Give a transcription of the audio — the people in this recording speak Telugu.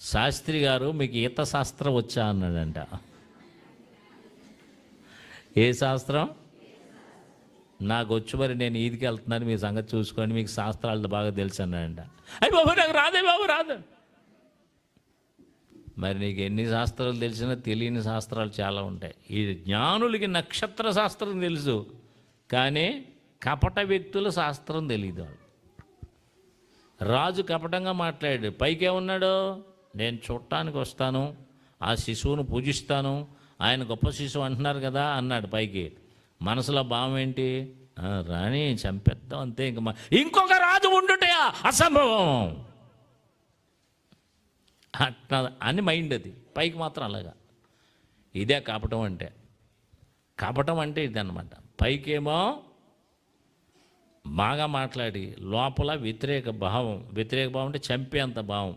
శాస్త్రి గారు మీకు ఈత శాస్త్రం వచ్చా? అన్నాడంట. ఏ శాస్త్రం? నాకు వచ్చి మరి నేను ఈదికి వెళ్తున్నాను మీ సంగతి చూసుకోండి మీకు శాస్త్రాలు బాగా తెలుసు అన్నాడంట. అయ్యి బాబు నాకు రాదే బాబు రాదు. మరి నీకు ఎన్ని శాస్త్రాలు తెలిసినా తెలియని శాస్త్రాలు చాలా ఉంటాయి. ఈ జ్ఞానులకి నక్షత్ర శాస్త్రం తెలుసు కానీ కపట వ్యక్తుల శాస్త్రం తెలియదు రాజు కపటంగా మాట్లాడాడు. పైకే ఉన్నాడు నేను చూడటానికి వస్తాను ఆ శిశువును పూజిస్తాను ఆయన గొప్ప శిశువు అంటున్నారు కదా అన్నాడు పైకి. మనసులో భావం ఏంటి? రాణి చంపేద్దాం అంతే ఇంక ఇంకొక రాజు ఉండుటయా అసంభవం. అట్లా అని మైండ్ అది. పైకి మాత్రం అలాగా. ఇదే కపటం అంటే. కపటం అంటే ఇదన్నమాట. పైకేమో బాగా మాట్లాడి లోపల వ్యతిరేక భావం. వ్యతిరేక భావం అంటే చంపేంత భావం.